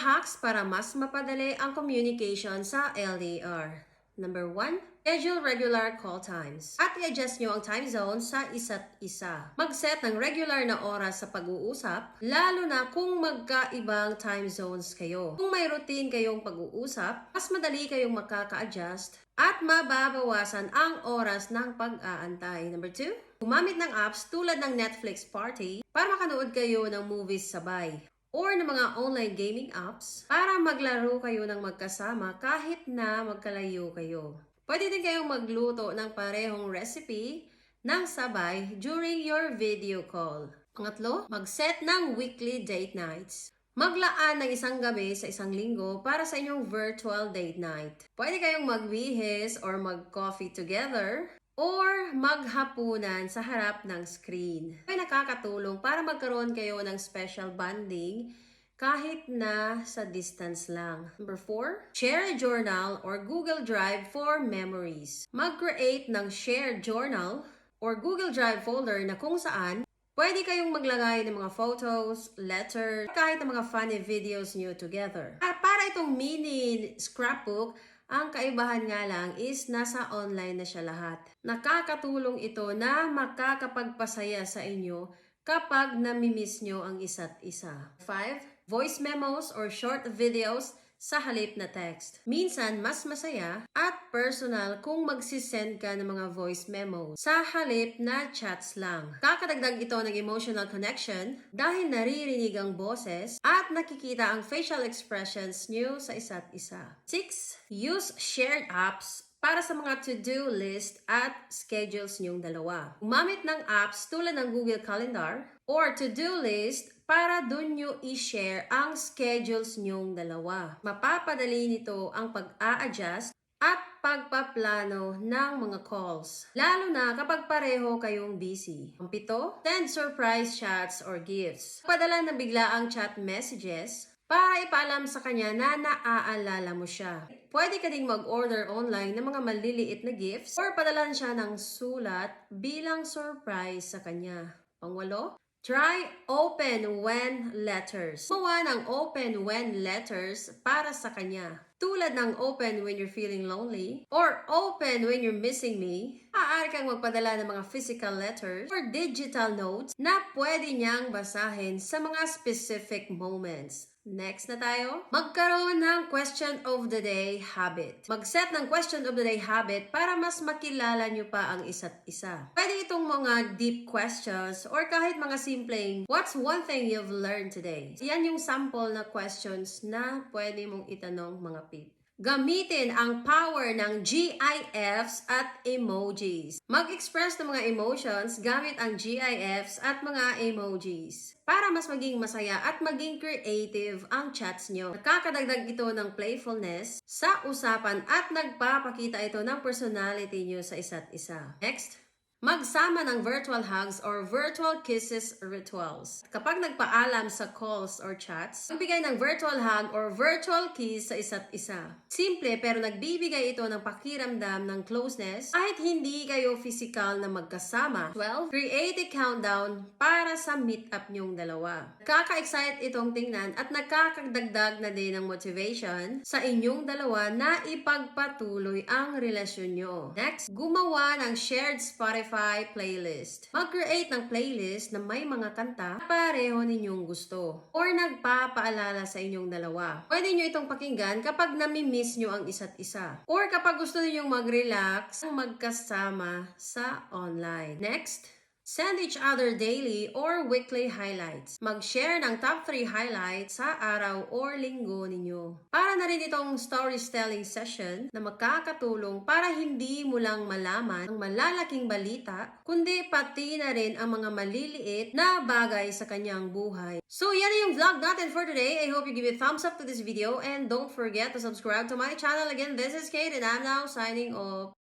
hacks para mas mapadali ang communication sa LDR. Number 1, schedule regular call times. At i-adjust nyo ang time zone sa isa't isa. Mag-set ng regular na oras sa pag-uusap, lalo na kung magkaibang time zones kayo. Kung may routine kayong pag-uusap, mas madali kayong makaka-adjust at mababawasan ang oras ng pag-aantay. Number 2, gumamit ng apps tulad ng Netflix Party para makanood kayo ng movies sabay or ng mga online gaming apps para maglaro kayo ng magkasama kahit na magkalayo kayo. Pwede din kayong magluto ng parehong recipe ng sabay during your video call. Pangatlo, mag-set ng weekly date nights. Maglaan ng isang gabi sa isang linggo para sa inyong virtual date night. Pwede kayong magbihis or mag-coffee together or maghapunan sa harap ng screen. Ay nakakatulong para magkaroon kayo ng special bonding kahit na sa distance lang. Number 4, share a journal or Google Drive for memories. Mag-create ng shared journal or Google Drive folder na kung saan Pwede kayong maglagay ng mga photos, letters, kahit ng mga funny videos niyo together. Para itong mini scrapbook, ang kaibahan nga lang is nasa online na siya lahat. Nakakatulong ito na makakapagpasaya sa inyo kapag namimiss nyo ang isa't isa. 5. Voice memos or short videos sa halip na text. Minsan, mas masaya at personal kung magsisend ka ng mga voice memos sa halip na chats lang. Kakadagdag ito ng emotional connection dahil naririnig ang boses at nakikita ang facial expressions niyo sa isa't isa. 6. Use shared apps para sa mga to-do list at schedules niyong dalawa. Gumamit ng apps tulad ng Google Calendar or to-do list para dun nyo i-share ang schedules niyong dalawa. Mapapadali nito ang pag-a-adjust at pagpaplano ng mga calls. Lalo na kapag pareho kayong busy. Ang pito, send surprise chats or gifts. Padala ng biglaang chat messages para ipaalam sa kanya na naaalala mo siya. Pwede ka ding mag-order online ng mga maliliit na gifts or padalan siya ng sulat bilang surprise sa kanya. Pangwalo, Try open when letters. Gumawa ng open when letters para sa kanya. Tulad ng open when you're feeling lonely or open when you're missing me. Maaari kang magpadala ng mga physical letters or digital notes na pwede niyang basahin sa mga specific moments. Next na tayo. Magkaroon ng question of the day habit. Mag-set ng question of the day habit para mas makilala nyo pa ang isa't isa. Pwede itong mga deep questions or kahit mga simpleng what's one thing you've learned today? Yan yung sample na questions na pwede mong itanong mga pip. Gamitin ang power ng GIFs at emojis. Mag-express ng mga emotions gamit ang GIFs at mga emojis para mas maging masaya at maging creative ang chats nyo. Nakakadagdag ito ng playfulness sa usapan at nagpapakita ito ng personality nyo sa isa't isa. Next, Magsama ng virtual hugs or virtual kisses rituals. Kapag nagpaalam sa calls or chats, magbigay ng virtual hug or virtual kiss sa isa't isa. Simple pero nagbibigay ito ng pakiramdam ng closeness kahit hindi kayo physical na magkasama. 12. Create a countdown para sa meet-up nyong dalawa. Nakaka-excite itong tingnan at nakakagdagdag na din ng motivation sa inyong dalawa na ipagpatuloy ang relasyon nyo. Next, gumawa ng shared Spotify Spotify playlist. Mag-create ng playlist na may mga kanta na pareho ninyong gusto or nagpapaalala sa inyong dalawa. Pwede nyo itong pakinggan kapag namimiss nyo ang isa't isa or kapag gusto ninyong mag-relax magkasama sa online. Next, Send each other daily or weekly highlights. Mag-share ng top 3 highlights sa araw or linggo ninyo. Para na rin itong storytelling session na makakatulong para hindi mo lang malaman ang malalaking balita, kundi pati na rin ang mga maliliit na bagay sa kanyang buhay. So yan na yung vlog natin for today. I hope you give a thumbs up to this video and don't forget to subscribe to my channel. Again, this is Kate and I'm now signing off.